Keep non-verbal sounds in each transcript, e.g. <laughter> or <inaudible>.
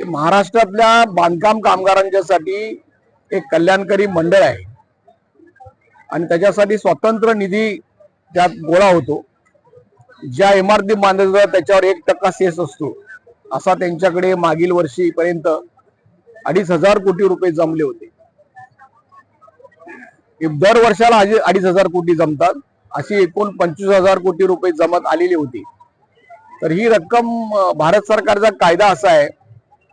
की महाराष्ट्रातल्या बांधकाम कामगारांच्यासाठी एक कल्याणकारी मंडळ आहे. आणि त्याच्यासाठी स्वतंत्र निधी त्यात गोळा होतो. ज्या इमारती बांधायचा जातात त्याच्यावर एक टक्का सेस असतो. असा त्यांच्याकडे मागील वर्षीपर्यंत अडीच हजार कोटी रुपये जमले होते. दर वर्षाला अडीच हजार कोटी जमतात. अशी एकूण पंचवीस हजार कोटी रुपये जमत आलेली होती. तर ही रक्कम भारत सरकारचा कायदा असा आहे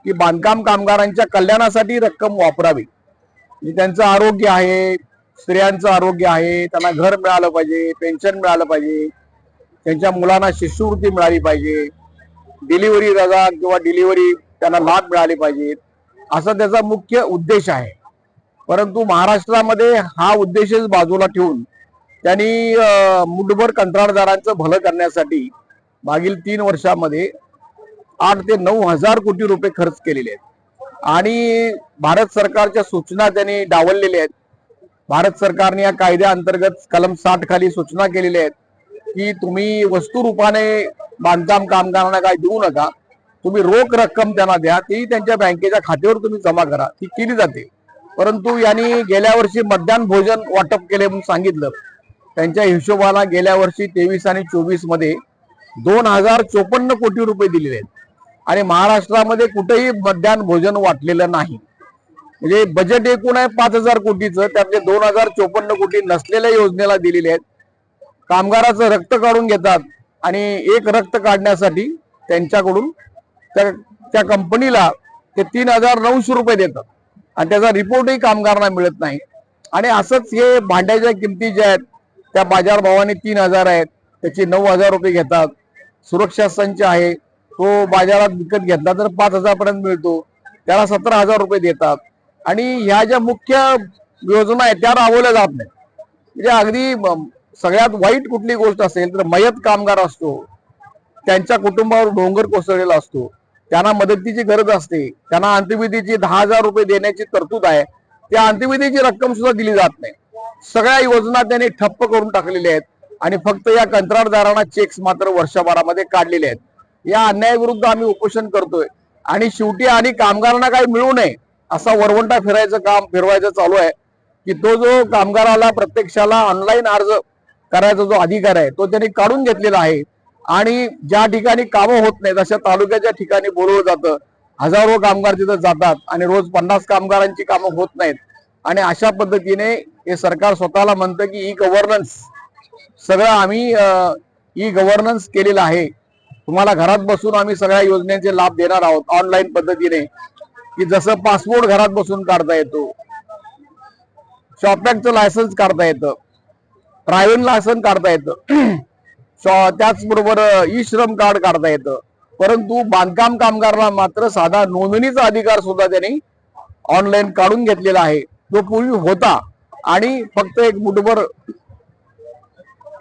की बांधकाम कामगारांच्या कल्याणासाठी रक्कम वापरावी. म्हणजे त्यांचं आरोग्य आहे स्त्रियांचं आरोग्य आहे त्यांना घर मिळालं पाहिजे पेन्शन मिळालं पाहिजे त्यांच्या मुलांना शिष्यवृत्ती मिळाली पाहिजे डिलिव्हरी रजा किंवा डिलिव्हरी त्यांना लाभ मिळाले पाहिजेत असा त्याचा मुख्य उद्देश आहे. परंतु महाराष्ट्रामध्ये हा उद्देशच बाजूला ठेवून त्यांनी मुठभर कंत्राटदारांचं भलं करण्यासाठी मागील तीन वर्षामध्ये आठ ते नऊ हजार कोटी रुपये खर्च केलेले आहेत. आणि भारत सरकारच्या सूचना त्यांनी डावललेल्या आहेत. भारत सरकारने या कायद्याअंतर्गत कलम साठ खाली सूचना केलेल्या आहेत की तुम्ही वस्तुरूपाने बांधकाम कामगारांना काय देऊ नका. तुम्ही रोख रक्कम त्यांना द्या ती त्यांच्या बँकेच्या खात्यावर तुम्ही जमा करा ती केली जाते. परंतु यांनी गेल्या वर्षी मध्यान्ह भोजन वाटप केले म्हणून सांगितलं. त्यांच्या हिशोबाला गेल्या वर्षी तेवीस आणि चोवीसमध्ये दोन हजार चोपन्न कोटी रुपये दिलेले आहेत. आणि महाराष्ट्रामध्ये कुठेही मध्यान्ह भोजन वाटलेलं नाही. म्हणजे बजेट एकूण आहे पाच हजार कोटीचं त्यातले दोन हजार चोपन्न कोटी नसलेल्या योजनेला दिलेले आहेत. कामगाराचं रक्त काढून घेतात आणि एक रक्त काढण्यासाठी त्यांच्याकडून त्या त्या कंपनीला ते तीन हजार नऊशे रुपये देतात. आणि त्याचा रिपोर्टही कामगारांना मिळत नाही. आणि असंच हे भांड्याच्या किमती ज्या आहेत त्या बाजारभावाने तीन हजार आहेत. त्याचे नऊ हजार रुपये घेतात. सुरक्षा संच आहे. तो बाजारात विकत घेतला तर पाच हजार पर्यंत मिळतो. त्याला सतरा हजार रुपये देतात. आणि ह्या ज्या मुख्य योजना आहेत त्या राबवल्या जात नाही म्हणजे अगदी सगळ्यात वाईट कुठली गोष्ट असेल तर मयत कामगार असतो. त्यांच्या कुटुंबावर डोंगर कोसळलेला असतो. त्यांना मदतीची गरज असते. त्यांना अंत्यविधीची दहा हजार रुपये देण्याची तरतूद आहे. त्या अंत्यविधीची रक्कम सुद्धा दिली जात नाही. सगळ्या योजना त्यांनी ठप्प करून टाकलेल्या आहेत. आणि फक्त या कंत्राटदारांना चेक्स मात्र वर्षभरामध्ये काढलेले आहेत. या अन्यायाविरुद्ध आम्ही उपोषण करतोय. आणि शेवटी आणि कामगारांना काही मिळू नये असा वरवंटा फिरायचं काम फिरवायचं चालू आहे की तो जो कामगाराला प्रत्यक्षाला ऑनलाईन अर्ज करायचा जो अधिकार आहे तो त्यांनी काढून घेतलेला आहे. आणि ज्या ठिकाणी कामं होत नाहीत अशा तालुक्याच्या ठिकाणी बोलवलं जातं. हजारो कामगार तिथं जातात आणि रोज पन्नास कामगारांची कामं होत नाहीत. आणि अशा पद्धतीने हे सरकार स्वतःला म्हणतं की ई गव्हर्नन्स सगळं आम्ही ई गव्हर्नन्स केलेलं आहे. तुम्हाला घरात बसून आम्ही सगळ्या योजनेचे लाभ देणार आहोत ऑनलाईन पद्धतीने. की जसं पासपोर्ट घरात बसून काढता येतो. शॉपॅकचं लायसन्स काढता येतं. ड्रायव्हिंग लायसन्स काढता येतं. <clears throat> त्याचबरोबर ई श्रम कार्ड काढता येतं. परंतु बांधकाम कामगाराला मात्र साधा नोंदणीचा अधिकार सुद्धा त्यांनी ऑनलाईन काढून घेतलेला आहे. जो पूर्वी होता. आणि फक्त एक मुठभर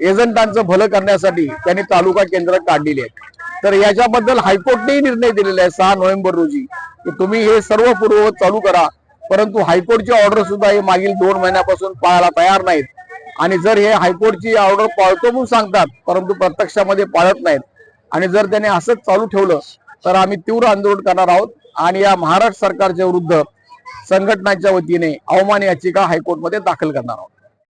एजंटांचं भलं करण्यासाठी त्यांनी तालुका केंद्र काढलेली आहेत तर याच्याबद्दल हायकोर्टनेही निर्णय दिलेला आहे सहा नोव्हेंबर रोजी. की तुम्ही हे सर्व पूर्ववत चालू करा परंतु हायकोर्टची ऑर्डर सुद्धा हे मागील दोन महिन्यापासून पाळायला तयार नाहीत. आणि जर हे हायकोर्टची ऑर्डर पाळतो म्हणून सांगतात परंतु प्रत्यक्षामध्ये पाळत नाहीत. आणि जर त्याने असंच चालू ठेवलं तर आम्ही तीव्र आंदोलन करणार आहोत. आणि या महाराष्ट्र सरकारच्या विरुद्ध संघटनाच्या वतीने अवमान याचिका हायकोर्टमध्ये दाखल करणार आहोत.